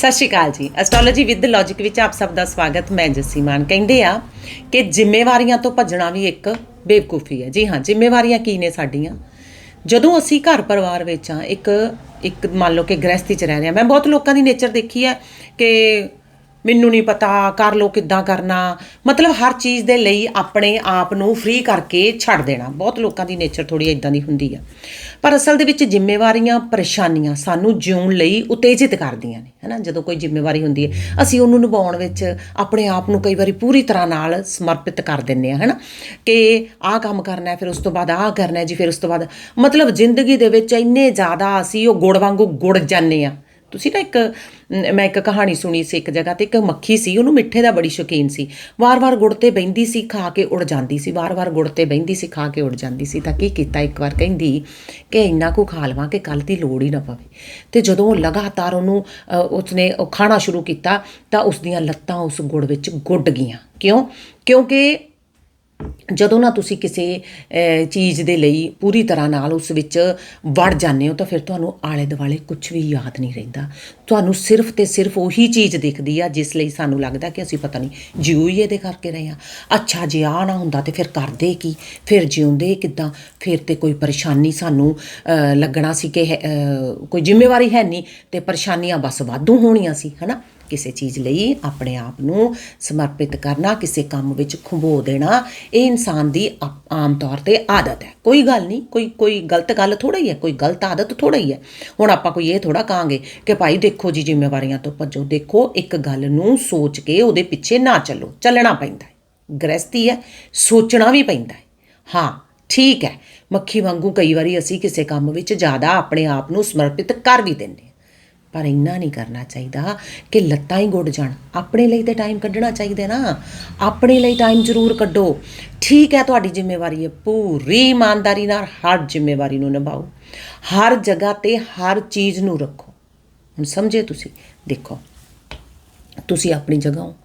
ਸਤਿ ਸ਼੍ਰੀ ਅਕਾਲ ਜੀ। Astrology with logic ਵਿੱਚ ਆਪ ਸਭ ਦਾ ਸਵਾਗਤ, ਮੈਂ ਜੱਸੀ ਮਾਨ। ਕਹਿੰਦੇ ਆ ਕਿ ਜ਼ਿੰਮੇਵਾਰੀਆਂ ਤੋਂ ਭੱਜਣਾ ਵੀ ਇੱਕ ਬੇਵਕੂਫੀ ਹੈ। ਜੀ ਹਾਂ, ਜ਼ਿੰਮੇਵਾਰੀਆਂ ਕੀ ਨੇ ਸਾਡੀਆਂ? ਜਦੋਂ ਅਸੀਂ ਘਰ ਪਰਿਵਾਰ ਵਿੱਚ ਆ ਇੱਕ ਇੱਕ ਮੰਨ ਲਓ ਕਿ ਗ੍ਰਸਤੀ ਚ ਰਹਿ ਰਹੇ ਆ ਮੈਂ ਬਹੁਤ ਲੋਕਾਂ ਦੀ ਨੇਚਰ ਦੇਖੀ ਹੈ ਕਿ ਮੈਨੂੰ ਨਹੀਂ ਪਤਾ, ਕਰ ਲੋ ਕਿੱਦਾਂ ਕਰਨਾ। ਮਤਲਬ ਹਰ ਚੀਜ਼ ਦੇ ਲਈ ਆਪਣੇ ਆਪ ਨੂੰ ਫ੍ਰੀ ਕਰਕੇ ਛੱਡ ਦੇਣਾ। ਬਹੁਤ ਲੋਕਾਂ ਦੀ ਨੇਚਰ ਥੋੜੀ ਇਦਾਂ ਦੀ ਹੁੰਦੀ ਆ। ਪਰ ਅਸਲ ਦੇ ਵਿੱਚ ਜ਼ਿੰਮੇਵਾਰੀਆਂ, ਪਰੇਸ਼ਾਨੀਆਂ ਸਾਨੂੰ ਜਿਉਣ ਲਈ ਉਤੇਜਿਤ ਕਰਦੀਆਂ ਨੇ, ਹੈਨਾ? ਜਦੋਂ ਕੋਈ ਜ਼ਿੰਮੇਵਾਰੀ ਹੁੰਦੀ ਹੈ, ਅਸੀਂ ਉਹਨੂੰ ਨਿਭਾਉਣ ਵਿੱਚ ਆਪਣੇ ਆਪ ਨੂੰ ਕਈ ਵਾਰੀ ਪੂਰੀ ਤਰ੍ਹਾਂ ਨਾਲ ਸਮਰਪਿਤ ਕਰ ਦਿੰਨੇ ਆ ਹੈਨਾ? ਕਿ ਆਹ ਕੰਮ ਕਰਨਾ ਹੈ, ਫਿਰ ਉਸ ਤੋਂ ਬਾਅਦ ਆਹ ਕਰਨਾ ਹੈ ਜੀ, ਫਿਰ ਉਸ ਤੋਂ ਬਾਅਦ ਮਤਲਬ ਜ਼ਿੰਦਗੀ ਦੇ ਵਿੱਚ ਇੰਨੇ ਜ਼ਿਆਦਾ ਅਸੀਂ ਉਹ ਗੁੜ ਵਾਂਗੂ ਗੁੜ ਜਾਂਦੇ ਆ ਤੁਸੀਂ ਨਾ ਇੱਕ ਮੈਂ ਇੱਕ ਕਹਾਣੀ ਸੁਣੀ ਸੀ ਇੱਕ ਜਗ੍ਹਾ ਤੇ, ਇੱਕ ਮੱਖੀ ਸੀ, ਉਹਨੂੰ ਮਿੱਠੇ ਦਾ ਬੜੀ ਸ਼ੌਕੀਨ ਸੀ। ਵਾਰ-ਵਾਰ ਗੁੜ ਤੇ ਬਹਿੰਦੀ ਸੀ, ਖਾ ਕੇ ਉੜ ਜਾਂਦੀ ਸੀ। ਵਾਰ-ਵਾਰ ਗੁੜ ਤੇ ਬਹਿੰਦੀ ਸੀ, ਖਾ ਕੇ ਉੜ ਜਾਂਦੀ ਸੀ। ਤਾਂ ਕੀ ਕੀਤਾ ਇੱਕ ਵਾਰ ਕਹਿੰਦੀ ਕਿ ਇੰਨਾ ਕੁ ਖਾ ਲਵਾਂ ਕਿ ਕੱਲ ਦੀ ਲੋੜ ਹੀ ਨਾ ਪਵੇ। ਤੇ ਜਦੋਂ ਉਹ ਲਗਾਤਾਰ ਉਹਨੂੰ ਉਸਨੇ ਖਾਣਾ ਸ਼ੁਰੂ ਕੀਤਾ, ਤਾਂ ਉਸ ਦੀਆਂ ਲੱਤਾਂ ਉਸ ਗੁੜ ਵਿੱਚ ਗੁੱਡ ਗਈਆਂ। ਕਿਉਂ? ਕਿਉਂਕਿ ਜਦੋਂ ਨਾ ਤੁਸੀਂ ਕਿਸੇ ਚੀਜ਼ ਦੇ ਲਈ ਪੂਰੀ ਤਰ੍ਹਾਂ ਨਾਲ ਉਸ ਵਿੱਚ ਵੜ ਜਾਂਦੇ ਹੋ ਤਾਂ ਫਿਰ ਤੁਹਾਨੂੰ ਆਲੇ ਦੁਆਲੇ ਕੁਝ ਵੀ ਯਾਦ ਨਹੀਂ ਰਹਿੰਦਾ। ਤੁਹਾਨੂੰ ਸਿਰਫ ਤੇ ਸਿਰਫ ਉਹੀ ਚੀਜ਼ ਦਿਖਦੀ ਆ ਜਿਸ ਲਈ ਸਾਨੂੰ ਲੱਗਦਾ ਕਿ ਅਸੀਂ ਪਤਾ ਨਹੀਂ ਜਿਉ ਹੀ ਇਹਦੇ ਕਰਕੇ ਰਹੇ ਆ। ਅੱਛਾ ਜੇ ਆ ਨਾ ਹੁੰਦਾ ਤੇ ਫਿਰ ਕਰਦੇ ਕੀ? ਫਿਰ ਜਿਉਂਦੇ ਕਿੱਦਾਂ? ਫਿਰ ਤੇ ਕੋਈ ਪਰੇਸ਼ਾਨੀ ਸਾਨੂੰ ਲੱਗਣਾ ਸੀ ਕਿ ਅਹ, ਕੋਈ ਜ਼ਿੰਮੇਵਾਰੀ ਹੈ ਨਹੀਂ ਤੇ ਪਰੇਸ਼ਾਨੀਆਂ ਬਸ ਵਾਧੂ ਹੋਣੀਆਂ ਸੀ ਹਨਾ? ਕਿਸੇ ਚੀਜ਼ ਲਈ ਆਪਣੇ ਆਪ ਨੂੰ ਸਮਰਪਿਤ ਕਰਨਾ, ਕਿਸੇ ਕੰਮ ਵਿੱਚ ਖੁੰਬੋ ਦੇਣਾ, ਇਹ ਇਨਸਾਨ ਦੀ ਆਮ ਤੌਰ ਤੇ ਆਦਤ ਹੈ। ਕੋਈ ਗੱਲ ਨਹੀਂ, ਕੋਈ ਕੋਈ ਗਲਤ ਗੱਲ ਥੋੜਾ ਹੀ ਹੈ ਕੋਈ ਗਲਤ ਆਦਤ ਥੋੜਾ ਹੀ। ਹੈ ਹੁਣ ਆਪਾਂ ਕੋਈ ਇਹ ਥੋੜਾ ਕਹਾਂਗੇ ਕਿ ਭਾਈ ਦੇਖੋ ਜੀ, ਜ਼ਿੰਮੇਵਾਰੀਆਂ ਤੋਂ ਭੱਜੋ। ਦੇਖੋ, ਇੱਕ ਗੱਲ ਨੂੰ ਸੋਚ ਕੇ ਉਹਦੇ ਪਿੱਛੇ ਨਾ ਚੱਲੋ, ਚੱਲਣਾ ਪੈਂਦਾ ਹੈ। ਗ੍ਰਸਤੀ ਹੈ, ਸੋਚਣਾ ਵੀ ਪੈਂਦਾ ਹੈ। ਹਾਂ, ਠੀਕ ਹੈ, ਮੱਖੀ ਵਾਂਗੂ ਕਈ ਵਾਰੀ ਅਸੀਂ ਕਿਸੇ ਕੰਮ ਵਿੱਚ ਜ਼ਿਆਦਾ ਆਪਣੇ ਆਪ ਨੂੰ ਸਮਰਪਿਤ ਕਰ ਵੀ ਦਿੰਦੇ ਪਰ ਇੰਨਾ ਨਹੀਂ ਕਰਨਾ ਚਾਹੀਦਾ ਕਿ ਲੱਤਾਂ ਹੀ ਗੁੱਡ ਜਾਣ। ਆਪਣੇ ਲਈ ਤੇ ਟਾਈਮ ਕੱਢਣਾ ਚਾਹੀਦਾ ਨਾ। ਆਪਣੇ ਲਈ ਟਾਈਮ ਜ਼ਰੂਰ ਕੱਢੋ। ਠੀਕ ਹੈ, ਤੁਹਾਡੀ ਜ਼ਿੰਮੇਵਾਰੀ ਹੈ। ਪੂਰੀ ਇਮਾਨਦਾਰੀ ਨਾਲ ਹਰ ਜ਼ਿੰਮੇਵਾਰੀ ਨੂੰ ਨਿਭਾਓ। ਹਰ ਜਗ੍ਹਾ ਤੇ ਹਰ ਚੀਜ਼ ਨੂੰ ਰੱਖੋ। ਹੁਣ ਸਮਝੇ ਤੁਸੀਂ? ਦੇਖੋ, ਤੁਸੀਂ ਆਪਣੀ ਜਗ੍ਹਾ ਹੋ।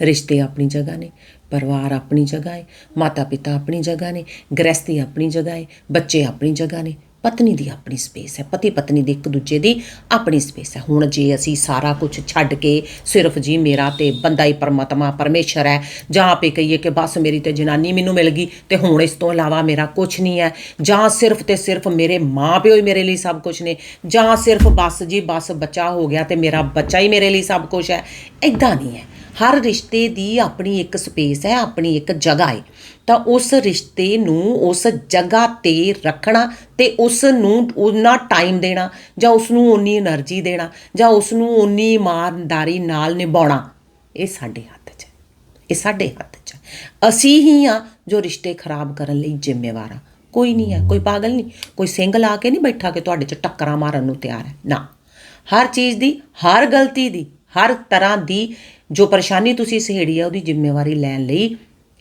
ਰਿਸ਼ਤੇ ਆਪਣੀ ਜਗ੍ਹਾ ਨੇ, ਪਰਿਵਾਰ ਆਪਣੀ ਜਗ੍ਹਾ ਹੈ ਮਾਤਾ ਪਿਤਾ ਆਪਣੀ ਜਗ੍ਹਾ ਨੇ ਗ੍ਰਸਤੀ ਆਪਣੀ ਜਗ੍ਹਾ ਹੈ, ਬੱਚੇ ਆਪਣੀ ਜਗ੍ਹਾ ਨੇ। ਪਤਨੀ ਦੀ ਆਪਣੀ ਸਪੇਸ ਹੈ, ਪਤੀ ਪਤਨੀ ਦੀ ਇੱਕ ਦੂਜੇ ਦੀ ਆਪਣੀ ਸਪੇਸ ਹੈ। ਹੁਣ ਜੇ ਅਸੀਂ ਸਾਰਾ ਕੁਝ ਛੱਡ ਕੇ ਸਿਰਫ ਜੀ ਮੇਰਾ ਤੇ ਬੰਦਾ ਹੀ ਪਰਮਾਤਮਾ ਪਰਮੇਸ਼ਰ ਹੈ, ਜਾਂ ਆਪੇ ਕਹੀਏ ਕਿ ਬਸ ਮੇਰੀ ਤੇ ਜਨਾਨੀ ਮੈਨੂੰ ਮਿਲ ਗਈ ਤੇ ਹੁਣ ਇਸ ਤੋਂ ਇਲਾਵਾ ਮੇਰਾ ਕੁਝ ਨਹੀਂ ਹੈ, ਜਾਂ ਸਿਰਫ ਤੇ ਸਿਰਫ ਮੇਰੇ ਮਾਂ ਪਿਓ ਹੀ ਮੇਰੇ ਲਈ ਸਭ ਕੁਝ ਨੇ, ਜਾਂ ਸਿਰਫ ਬਸ ਜੀ ਬਸ ਬੱਚਾ ਹੋ ਗਿਆ ਤੇ ਮੇਰਾ ਬੱਚਾ ਹੀ ਮੇਰੇ ਲਈ ਸਭ ਕੁਝ ਹੈ ਇਦਾਂ ਨਹੀਂ ਹੈ। ਹਰ ਰਿਸ਼ਤੇ ਦੀ ਆਪਣੀ ਇੱਕ ਸਪੇਸ ਹੈ, ਆਪਣੀ ਇੱਕ ਜਗ੍ਹਾ ਹੈ। ਤਾਂ ਉਸ ਰਿਸ਼ਤੇ ਨੂੰ ਉਸ ਜਗ੍ਹਾ ਤੇ ਰੱਖਣਾ ਤੇ ਉਸ ਨੂੰ ਉਨਾ ਟਾਈਮ ਦੇਣਾ ਜਾਂ ਉਸ ਨੂੰ ਉਨੀ એનર્ਜੀ ਦੇਣਾ ਜਾਂ ਉਸ ਨੂੰ ਉਨੀ ਇਮਾਨਦਾਰੀ ਨਾਲ ਨਿਭਾਉਣਾ, ਇਹ ਸਾਡੇ ਹੱਥ 'ਚ ਹੈ। ਇਹ ਸਾਡੇ ਹੱਥ 'ਚ ਹੈ। ਅਸੀਂ ਹੀ ਆ ਜੋ ਰਿਸ਼ਤੇ ਖਰਾਬ ਕਰਨ ਲਈ ਜ਼ਿੰਮੇਵਾਰ ਆ ਕੋਈ ਨਹੀਂ ਹੈ, ਕੋਈ ਪਾਗਲ ਨਹੀਂ, ਕੋਈ ਸਿੰਘ ਆ ਕੇ ਨਹੀਂ ਬੈਠਾ ਕਿ ਤੁਹਾਡੇ 'ਚ ਟੱਕਰਾਂ ਮਾਰਨ ਨੂੰ ਤਿਆਰ ਹੈ। ਨਾ। ਹਰ ਚੀਜ਼ ਦੀ, ਹਰ ਗਲਤੀ ਦੀ, ਹਰ ਤਰ੍ਹਾਂ ਦੀ ਜੋ ਪਰੇਸ਼ਾਨੀ ਤੁਸੀਂ ਸਹੇੜੀ ਆ, ਉਹਦੀ ਜ਼ਿੰਮੇਵਾਰੀ ਲੈਣ ਲਈ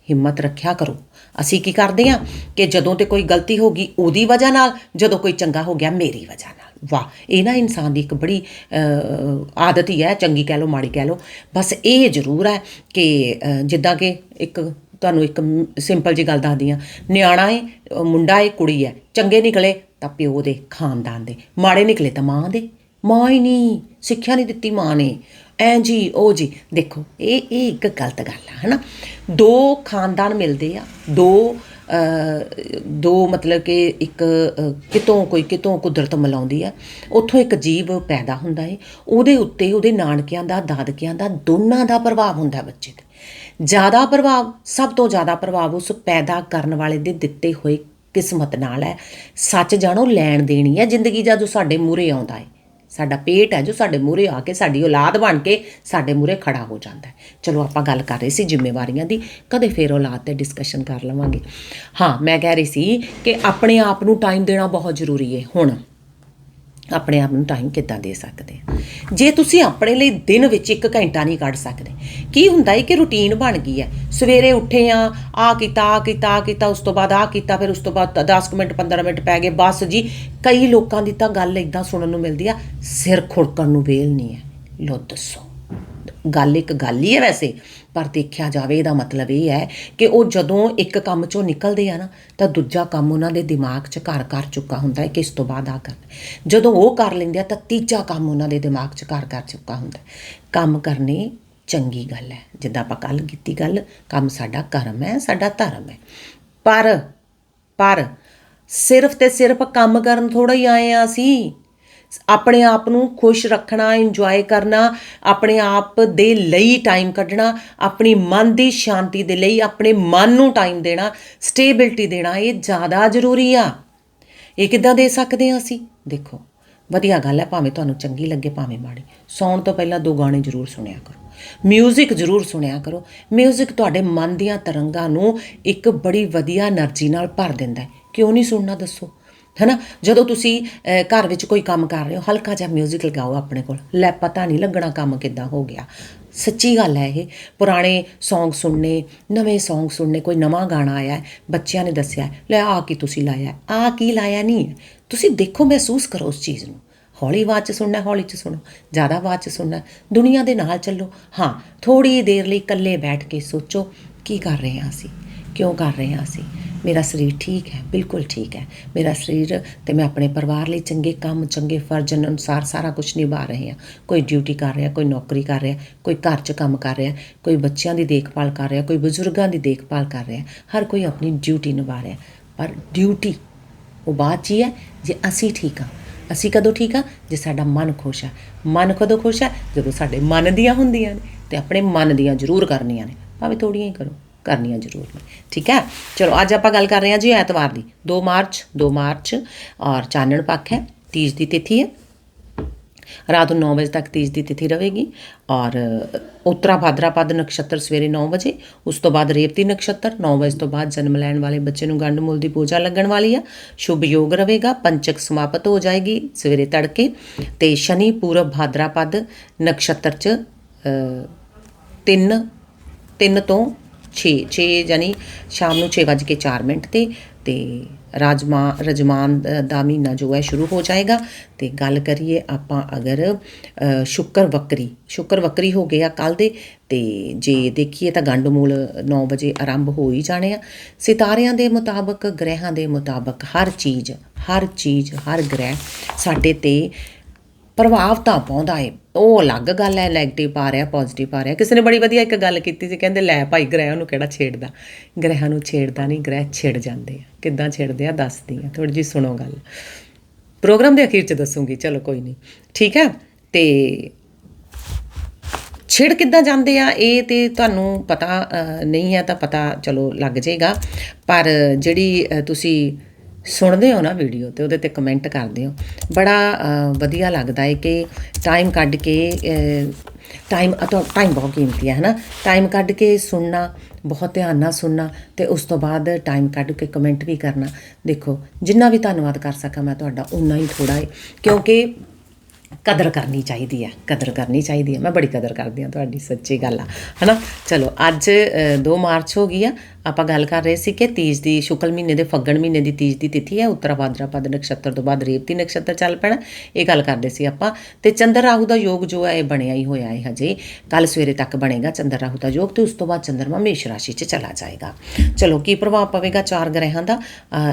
ਹਿੰਮਤ ਰੱਖਿਆ ਕਰੋ। ਅਸੀਂ ਕੀ ਕਰਦੇ ਆ ਕਿ ਜਦੋਂ ਤੇ ਕੋਈ ਗਲਤੀ ਹੋ ਗਈ ਉਹਦੀ ਵਜ੍ਹਾ ਨਾਲ, ਜਦੋਂ ਕੋਈ ਚੰਗਾ ਹੋ ਗਿਆ ਮੇਰੀ ਵਜ੍ਹਾ ਨਾਲ। ਵਾਹ, ਇਹ ਨਾ ਇਨਸਾਨ ਦੀ ਇੱਕ ਬੜੀ ਆਦਤ ਹੀ ਹੈ, ਚੰਗੀ ਕਹਿ ਲਓ, ਮਾੜੀ ਕਹਿ ਲਓ। ਬਸ ਇਹ ਜ਼ਰੂਰ ਹੈ ਕਿ ਜਿੱਦਾਂ ਕਿ ਇੱਕ ਤੁਹਾਨੂੰ ਇੱਕ ਸਿੰਪਲ ਜੀ ਗੱਲ ਦੱਸਦੀ ਆ, ਨਿਆਣਾ ਏ, ਮੁੰਡਾ ਏ, ਕੁੜੀ ਹੈ ਚੰਗੇ ਨਿਕਲੇ ਤਾਂ ਪਿਓ ਦੇ, ਖਾਨਦਾਨ ਦੇ। ਮਾੜੇ ਨਿਕਲੇ ਤਾਂ ਮਾਂ ਦੇ। ਮਾਂ ਹੀ ਨਹੀਂ, ਸਿੱਖਿਆ ਨਹੀਂ ਦਿੱਤੀ ਮਾਂ ਨੇ। ਐ ਜੀ, ਉਹ ਜੀ। ਦੇਖੋ, ਇਹ ਇਹ ਇੱਕ ਗਲਤ ਗੱਲ ਆ, ਹਨਾ? ਦੋ ਖਾਨਦਾਨ ਮਿਲਦੇ ਆ, ਦੋ ਦੋ ਮਤਲਬ ਕਿ ਇੱਕ ਕਿਤੋਂ ਕੋਈ, ਕਿਤੋਂ ਕੁਦਰਤ ਮਿਲਾਉਂਦੀ ਆ। ਉੱਥੋਂ ਇੱਕ ਜੀਵ ਪੈਦਾ ਹੁੰਦਾ ਏ। ਉਹਦੇ ਉੱਤੇ ਉਹਦੇ ਨਾਨਕਿਆਂ ਦਾ, ਦਾਦਕਿਆਂ ਦਾ, ਦੋਨਾਂ ਦਾ ਪ੍ਰਭਾਵ ਹੁੰਦਾ ਬੱਚੇ ਤੇ। ਜ਼ਿਆਦਾ ਪ੍ਰਭਾਵ, ਸਭ ਤੋਂ ਜ਼ਿਆਦਾ ਪ੍ਰਭਾਵ ਉਸ ਪੈਦਾ ਕਰਨ ਵਾਲੇ ਦੇ ਦਿੱਤੇ ਹੋਏ ਕਿਸਮਤ ਨਾਲ ਹੈ। ਸੱਚ ਜਾਣੋ, ਲੈਣ ਦੇਣੀ ਹੈ ਜ਼ਿੰਦਗੀ ਜਦੋਂ ਸਾਡੇ ਮੂਹਰੇ ਆਉਂਦਾ ਹੈ ਸਾਡਾ ਪੇਟ ਹੈ ਜੋ ਸਾਡੇ ਮੂਹਰੇ ਆ ਕੇ ਸਾਡੀ ਔਲਾਦ ਬਣ ਕੇ ਸਾਡੇ ਮੂਹਰੇ ਖੜਾ ਹੋ ਜਾਂਦਾ ਹੈ। ਚਲੋ ਆਪਾਂ ਗੱਲ ਕਰ ਰਹੇ ਸੀ ਜ਼ਿੰਮੇਵਾਰੀਆਂ ਦੀ, ਕਦੇ ਫੇਰ ਔਲਾਦ ਤੇ ਡਿਸਕਸ਼ਨ ਕਰ ਲਵਾਂਗੇ। ਹਾਂ, ਮੈਂ ਕਹਿ ਰਹੀ ਸੀ ਕਿ ਆਪਣੇ ਆਪ ਨੂੰ ਟਾਈਮ ਦੇਣਾ ਬਹੁਤ ਜ਼ਰੂਰੀ ਹੈ। ਹੁਣ ਆਪਣੇ ਆਪ ਨੂੰ ਟਾਈਮ ਕਿੱਦਾਂ ਦੇ ਸਕਦੇ ਆ? ਜੇ ਤੁਸੀਂ ਆਪਣੇ ਲਈ ਦਿਨ ਵਿੱਚ 1 ਘੰਟਾ ਨਹੀਂ ਕੱਢ ਸਕਦੇ, ਕੀ ਹੁੰਦਾ ਹੈ ਕਿ ਰੁਟੀਨ ਬਣ ਗਈ ਹੈ ਸਵੇਰੇ ਉੱਠੇ ਆ ਆ ਕੀਤਾ ਆ ਕੀਤਾ ਆ ਕੀਤਾ, ਉਸ ਤੋਂ ਬਾਅਦ ਆ ਕੀਤਾ, ਫਿਰ ਉਸ ਤੋਂ ਬਾਅਦ 10 ਕੁ ਮਿੰਟ 15 ਮਿੰਟ ਪੈ ਗਏ, ਬਸ ਜੀ। ਕਈ ਲੋਕਾਂ ਦੀ ਤਾਂ ਗੱਲ ਇਦਾਂ ਸੁਣਨ ਨੂੰ ਮਿਲਦੀ ਆ, ਸਿਰ ਖੁਰਕਣ ਨੂੰ ਵੇਲ ਨਹੀਂ ਹੈ ਲੋ ਦੱਸੋ। ਗੱਲ ਇੱਕ ਗੱਲ ਹੀ ਹੈ ਵੈਸੇ। ਪਰ ਦੇਖਿਆ ਜਾਵੇ ਇਹਦਾ ਮਤਲਬ ਇਹ ਹੈ ਕਿ ਉਹ ਜਦੋਂ ਇੱਕ ਕੰਮ ਚੋਂ ਨਿਕਲਦੇ ਆ ਨਾ, ਤਾਂ ਦੂਜਾ ਕੰਮ ਉਹਨਾਂ ਦੇ ਦਿਮਾਗ 'ਚ ਘਰ ਕਰ ਚੁੱਕਾ ਹੁੰਦਾ ਹੈ ਕਿ ਇਸ ਤੋਂ ਬਾਅਦ ਆ ਕਰਨਾ ਜਦੋਂ ਉਹ ਕਰ ਲੈਂਦੇ ਆ, ਤਾਂ ਤੀਜਾ ਕੰਮ ਉਹਨਾਂ ਦੇ ਦਿਮਾਗ 'ਚ ਘਰ ਕਰ ਚੁੱਕਾ ਹੁੰਦਾ ਕੰਮ ਕਰਨੇ ਚੰਗੀ ਗੱਲ ਹੈ। ਜਿੱਦਾਂ ਆਪਾਂ ਕੱਲ ਕੀਤੀ ਗੱਲ, ਕੰਮ ਸਾਡਾ ਕਰਮ ਹੈ, ਸਾਡਾ ਧਰਮ ਹੈ। ਪਰ ਪਰ ਸਿਰਫ ਤੇ ਸਿਰਫ ਕੰਮ ਕਰਨ ਥੋੜਾ ਹੀ ਆਏ ਆ ਅਸੀਂ। ਆਪਣੇ ਆਪ ਨੂੰ ਖੁਸ਼ ਰੱਖਣਾ ਇੰਜੋਏ ਕਰਨਾ, ਆਪਣੇ ਆਪ ਦੇ ਲਈ ਟਾਈਮ ਕੱਢਣਾ, ਆਪਣੀ ਮਨ ਦੀ ਸ਼ਾਂਤੀ ਦੇ ਲਈ, ਆਪਣੇ ਮਨ ਨੂੰ ਟਾਈਮ ਦੇਣਾ ਸਟੇਬਿਲਟੀ ਦੇਣਾ, ਇਹ ਜ਼ਿਆਦਾ ਜ਼ਰੂਰੀ ਆ। ਇਹ ਕਿੱਦਾਂ ਦੇ ਸਕਦੇ ਆ ਅਸੀਂ? ਦੇਖੋ, ਵਧੀਆ ਗੱਲ ਹੈ, ਭਾਵੇਂ ਤੁਹਾਨੂੰ ਚੰਗੀ ਲੱਗੇ, ਭਾਵੇਂ ਮਾੜੀ। ਸੌਣ ਤੋਂ ਪਹਿਲਾਂ ਦੋ ਗਾਣੇ ਜ਼ਰੂਰ ਸੁਣਿਆ ਕਰੋ। ਮਿਊਜ਼ਿਕ ਜ਼ਰੂਰ ਸੁਣਿਆ ਕਰੋ। ਮਿਊਜ਼ਿਕ ਤੁਹਾਡੇ ਮਨ ਦੀਆਂ ਤਰੰਗਾਂ ਨੂੰ ਇੱਕ ਬੜੀ ਵਧੀਆ એનર્ਜੀ ਨਾਲ ਭਰ ਦਿੰਦਾ ਹੈ। ਕਿਉਂ ਨਹੀਂ ਸੁਣਨਾ ਦੱਸੋ? ਹੈਨਾ? ਜਦੋਂ ਤੁਸੀਂ ਘਰ ਵਿੱਚ ਕੋਈ ਕੰਮ ਕਰ ਰਹੇ ਹੋ, ਹਲਕਾ ਜਿਹਾ ਮਿਊਜ਼ਿਕ ਲਗਾਓ ਆਪਣੇ ਕੋਲ। ਲੈ, ਪਤਾ ਨਹੀਂ ਲੱਗਣਾ ਕੰਮ ਕਿੱਦਾਂ ਹੋ ਗਿਆ। ਸੱਚੀ ਗੱਲ ਹੈ ਇਹ। ਪੁਰਾਣੇ Song ਸੁਣਨੇ, ਨਵੇਂ Song ਸੁਣਨੇ, ਕੋਈ ਨਵਾਂ ਗਾਣਾ ਆਇਆ ਹੈ, ਬੱਚਿਆਂ ਨੇ ਦੱਸਿਆ ਲੈ ਆ ਕੀ ਤੁਸੀਂ ਲਾਇਆ ਆ ਕੀ ਲਾਇਆ ਨਹੀਂ ਤੁਸੀਂ ਦੇਖੋ, ਮਹਿਸੂਸ ਕਰੋ ਉਸ ਚੀਜ਼ ਨੂੰ। ਹੌਲੀ ਆਵਾਜ਼ 'ਚ ਸੁਣਨਾ, ਹੌਲੀ 'ਚ ਸੁਣੋ। ਜ਼ਿਆਦਾ ਆਵਾਜ਼ 'ਚ ਸੁਣਨਾ। ਦੁਨੀਆ ਦੇ ਨਾਲ ਚੱਲੋ। ਹਾਂ ਥੋੜੀ ਦੇਰ ਲਈ ਇਕੱਲੇ ਬੈਠ ਕੇ ਸੋਚੋ, ਕੀ ਕਰ ਰਹੇ ਹਾਂ ਅਸੀਂ? ਕਿਉਂ ਕਰ ਰਹੇ ਹਾਂ ਅਸੀਂ? ਮੇਰਾ ਸਰੀਰ ਠੀਕ ਹੈ, ਬਿਲਕੁਲ ਠੀਕ ਹੈ। ਮੇਰਾ ਸਰੀਰ ਤੇ ਮੈਂ ਆਪਣੇ ਪਰਿਵਾਰ ਲਈ ਚੰਗੇ ਕੰਮ, ਚੰਗੇ ਫਰਜ਼ ਅਨੁਸਾਰ ਸਾਰਾ ਕੁਝ ਨਿਭਾ ਰਹੇ ਹਾਂ। ਕੋਈ ਡਿਊਟੀ ਕਰ ਰਿਹਾ, ਕੋਈ ਨੌਕਰੀ ਕਰ ਰਿਹਾ, ਕੋਈ ਘਰ 'ਚ ਕੰਮ ਕਰ ਰਿਹਾ, ਕੋਈ ਬੱਚਿਆਂ ਦੀ ਦੇਖਭਾਲ ਕਰ ਰਿਹਾ, ਕੋਈ ਬਜ਼ੁਰਗਾਂ ਦੀ ਦੇਖਭਾਲ ਕਰ ਰਿਹਾ, ਹਰ ਕੋਈ ਆਪਣੀ ਡਿਊਟੀ ਨਿਭਾ ਰਿਹਾ। ਪਰ ਡਿਊਟੀ ਉਹ ਬਾਤ 'ਚ ਹੀ ਹੈ ਜੇ ਅਸੀਂ ਠੀਕ ਹਾਂ। ਅਸੀਂ ਕਦੋਂ ਠੀਕ ਆ ਜੇ ਸਾਡਾ ਮਨ ਖੁਸ਼ ਹੈ। ਮਨ ਕਦੋਂ ਖੁਸ਼ ਹੈ? ਜਦੋਂ ਸਾਡੇ ਮਨ ਦੀਆਂ ਹੁੰਦੀਆਂ ਨੇ ਤੇ ਆਪਣੇ ਮਨ ਦੀਆਂ ਜ਼ਰੂਰ ਕਰਨੀਆਂ ਨੇ। ਭਾਵੇਂ ਥੋੜੀਆਂ ਹੀ ਕਰੋ। ਕਰਨੀਆਂ ਜ਼ਰੂਰ ਨੇ। ਠੀਕ ਹੈ? ਚਲੋ ਅੱਜ ਆਪਾਂ ਗੱਲ ਕਰ ਰਹੇ ਹਾਂ ਜੀ ਐਤਵਾਰ ਦੀ। 2 ਮਾਰਚ 2 ਮਾਰਚ ਔਰ ਚਾਨਣ ਪੱਖ ਹੈ ਤੀਜ ਦੀ ਤਿਥੀ ਹੈ। ਰਾਤ ਨੂੰ 9 ਵਜੇ ਤੱਕ ਤੀਜ ਦੀ ਤਿਥੀ ਰਹੇਗੀ ਔਰ ਉਤਰਾ ਭਾਦਰਾਪਦ ਨਕਸ਼ਤਰ ਸਵੇਰੇ 9 ਵਜੇ ਉਸ ਤੋਂ ਬਾਅਦ ਰੇਵਤੀ ਨਕਸ਼ਤਰ 9 ਵਜੇ ਤੋਂ ਬਾਅਦ ਜਨਮ ਲੈਣ ਵਾਲੇ ਬੱਚੇ ਨੂੰ ਗੰਡ ਮੂਲ ਦੀ ਪੂਜਾ ਲੱਗਣ ਵਾਲੀ ਆ ਸ਼ੁਭ ਯੋਗ ਰਹੇਗਾ ਪੰਚਕ ਸਮਾਪਤ ਹੋ ਜਾਏਗੀ ਸਵੇਰੇ ਤੜਕੇ ਤੇ ਸ਼ਨੀ ਪੂਰਬ ਭਾਦਰਾ ਪਦ ਨਕਸ਼ਤਰ ਚ ਅ, ਤਿੰਨ ਤਿੰਨ ਤੋਂ 6 6 ਯਾਨੀ ਸ਼ਾਮ ਨੂੰ 6:04 ਮਿੰਟ ਤੇ ਤੇ ਰਾਜਮਾ ਰਜਮਾਨ ਦਾ ਮਹੀਨਾ ਜੋ ਹੈ ਸ਼ੁਰੂ ਹੋ ਜਾਏਗਾ। ਤੇ ਗੱਲ ਕਰੀਏ ਆਪਾਂ ਅਗਰ ਅ, ਸ਼ੁੱਕਰ ਵਕਰੀ ਸ਼ੁੱਕਰ ਵਕਰੀ ਹੋ ਗਿਆ ਕੱਲ ਦੇ ਤੇ ਜੇ ਦੇਖੀਏ ਤਾਂ ਗੰਡ ਮੂਲ 9 ਵਜੇ ਆਰੰਭ ਹੋ ਹੀ ਜਾਣੇ ਆ। ਸਿਤਾਰਿਆਂ ਦੇ ਮੁਤਾਬਕ ਗ੍ਰਹਿਆਂ ਦੇ ਮੁਤਾਬਕ ਹਰ ਚੀਜ਼ ਹਰ ਚੀਜ਼ ਹਰ ਗ੍ਰਹਿ ਸਾਡੇ ਤੇ ਪ੍ਰਭਾਵ ਤਾਂ ਪਾਉਂਦਾ ਏ। ਉਹ ਅਲੱਗ ਗੱਲ ਹੈ 네ਗੇਟਿਵ ਪਾ ਰਿਹਾ ਪੋਜ਼ਿਟਿਵ ਪਾ ਰਿਹਾ। ਕਿਸੇ ਨੇ ਬੜੀ ਵਧੀਆ ਇੱਕ ਗੱਲ ਕੀਤੀ ਸੀ, ਕਹਿੰਦੇ, ਲੈ ਭਾਈ ਗ੍ਰਹਿਆਂ ਨੂੰ ਕਿਹੜਾ ਛੇੜਦਾ? ਗ੍ਰਹਿਆਂ ਨੂੰ ਛੇੜਦਾ ਨਹੀਂ, ਗ੍ਰਹਿ ਛਿੜ ਜਾਂਦੇ ਆ। ਕਿੱਦਾਂ ਛੇੜਦੇ ਆ, ਦੱਸਦੀ ਆ। ਥੋੜੀ ਜੀ ਸੁਣੋ ਗੱਲ। ਪ੍ਰੋਗਰਾਮ ਦੇ ਅਖੀਰ ਚ ਦੱਸੂਗੀ, ਚਲੋ ਕੋਈ ਨਹੀਂ। ਠੀਕ ਹੈ? ਤੇ ਛਿੜ ਕਿੱਦਾਂ ਜਾਂਦੇ ਆ? ਇਹ ਤੇ ਤੁਹਾਨੂੰ ਪਤਾ ਨਹੀਂ ਹੈ ਤਾਂ ਪਤਾ ਚਲੋ ਲੱਗ ਜਾਏਗਾ। ਪਰ ਜਿਹੜੀ ਤੁਸੀਂ ਸੁਣਦੇ ਹੋ ਨਾ ਵੀਡੀਓ ਤੇ ਉਹਦੇ ਤੇ ਕਮੈਂਟ ਕਰਦੇ ਹੋ। ਬੜਾ ਵਧੀਆ ਲੱਗਦਾ ਹੈ ਕਿ ਟਾਈਮ ਕੱਢ ਕੇ ਟਾਈਮ ਟਾਈਮ ਬਹੁਤ ਕੀਮਤੀ ਹੈ ਹਨਾ? ਟਾਈਮ ਕੱਢ ਕੇ ਸੁਣਨਾ ਬਹੁਤ ਧਿਆਨ ਨਾਲ ਸੁਣਨਾ ਤੇ ਉਸ ਤੋਂ ਬਾਅਦ ਟਾਈਮ ਕੱਢ ਕੇ ਕਮੈਂਟ ਵੀ ਕਰਨਾ। ਦੇਖੋ ਜਿੰਨਾ ਵੀ ਧੰਨਵਾਦ ਕਰ ਸਕਾਂ ਮੈਂ ਤੁਹਾਡਾ ਉਨਾ ਹੀ ਥੋੜਾ ਹੈ ਕਿਉਂਕਿ ਕਦਰ ਕਰਨੀ ਚਾਹੀਦੀ ਹੈ ਕਦਰ ਕਰਨੀ ਚਾਹੀਦੀ ਹੈ। ਮੈਂ ਬੜੀ ਕਦਰ ਕਰਦੀ ਹਾਂ ਤੁਹਾਡੀ ਸੱਚੀ ਗੱਲ ਆ ਹਨਾ? ਚਲੋ ਅੱਜ ਅ, 2 ਮਾਰਚ ਹੋ ਗਈ ਆ ਆਪਾਂ ਗੱਲ ਕਰ ਰਹੇ ਸੀ ਕਿ ਤੀਜ ਦੀ ਸ਼ੁਕਲ ਮਹੀਨੇ ਦੇ ਫੱਗਣ ਮਹੀਨੇ ਦੀ ਤੀਜ ਦੀ ਤਿਥੀ ਹੈ, ਉੱਤਰਾ ਭਾਦਰਾਪਦ ਨਕਸ਼ਤਰ ਤੋਂ ਬਾਅਦ ਰੇਵਤੀ ਨਕਸ਼ਤਰ ਚੱਲ ਪੈਣਾ, ਇਹ ਗੱਲ ਕਰਦੇ ਸੀ ਆਪਾਂ। ਤੇ ਚੰਦਰ ਰਾਹੂ ਦਾ ਯੋਗ ਜੋ ਹੈ, ਇਹ ਬਣਿਆ ਹੀ ਹੋਇਆ ਹੈ ਹਜੇ। ਕੱਲ ਸਵੇਰੇ ਤੱਕ ਬਣੇਗਾ ਚੰਦਰ ਰਾਹੂ ਦਾ ਯੋਗ ਤੇ ਉਸ ਤੋਂ ਬਾਅਦ ਚੰਦਰਮਾ ਮੇਸ਼ ਰਾਸ਼ੀ 'ਚ ਚਲਾ ਜਾਏਗਾ। ਚਲੋ, ਕੀ ਪ੍ਰਭਾਵ ਪਵੇਗਾ ਚਾਰ ਗ੍ਰਹਿਆਂ ਦਾ?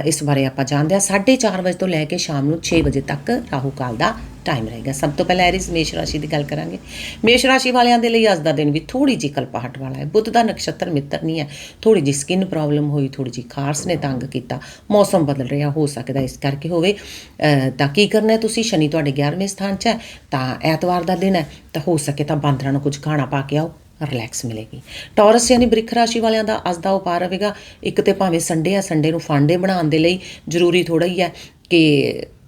ਇਸ ਬਾਰੇ ਆਪਾਂ ਜਾਣਦੇ ਹਾਂ। 4:30 ਵਜੇ ਤੋਂ ਲੈ ਕੇ ਸ਼ਾਮ ਨੂੰ 6 ਵਜੇ ਤੱਕ ਰਾਹੂ ਕਾਲ ਦਾ ਟਾਈਮ ਰਹੇਗਾ। ਸਭ ਤੋਂ ਪਹਿਲਾਂ ਐਰਿਸ ਮੇਸ਼ ਰਾਸ਼ੀ ਦੀ ਗੱਲ ਕਰਾਂਗੇ। ਮੇਸ਼ ਰਾਸ਼ੀ ਵਾਲਿਆਂ ਦੇ ਲਈ ਅੱਜ ਦਾ ਦਿਨ ਵੀ ਥੋੜੀ ਜਿਹੀ ਕਲਪਾਹਟ ਵਾਲਾ ਹੈ। ਬੁੱਧ ਦਾ ਨਕਸ਼ਤਰ ਮਿੱਤਰ ਨਹੀਂ ਹੈ। ਥੋੜੀ ਜਿਹੀ ਸਕਿਨ ਪ੍ਰੋਬਲਮ ਹੋਈ ਥੋੜੀ ਜਿਹੀ। ਖਾਰਸ ਨੇ ਤੰਗ ਕੀਤਾ। ਮੌਸਮ ਬਦਲ ਰਿਹਾ, ਹੋ ਸਕਦਾ ਇਸ ਕਰਕੇ ਹੋਵੇ। ਤਾਂ ਕੀ ਕਰਨਾ ਹੈ ਤੁਸੀਂ? ਸ਼ਨੀ ਤੁਹਾਡੇ 11ਵੇਂ ਸਥਾਨ 'ਚ ਹੈ। ਤਾਂ ਐਤਵਾਰ ਦਾ ਦਿਨ ਹੈ। ਤਾਂ ਹੋ ਸਕੇ ਤਾਂ ਬਾਂਦਰਾਂ ਨੂੰ ਕੁਝ ਖਾਣਾ ਪਾ ਕੇ ਆਓ। ਰਿਲੈਕਸ ਮਿਲੇਗੀ। ਟੌਰਸ ਯਾਨੀ ਬ੍ਰਿਖ ਰਾਸ਼ੀ ਵਾਲਿਆਂ ਦਾ ਅੱਜ ਦਾ ਉਪਾਅ ਰਹੇਗਾ। ਇੱਕ ਤੇ ਭਾਵੇਂ ਸੰਡੇ ਆ ਸੰਡੇ ਨੂੰ ਫਾਂਡੇ ਬਣਾਉਣ ਦੇ ਲਈ ਜ਼ਰੂਰੀ ਥੋੜਾ ਹੀ ਹੈ ਕਿ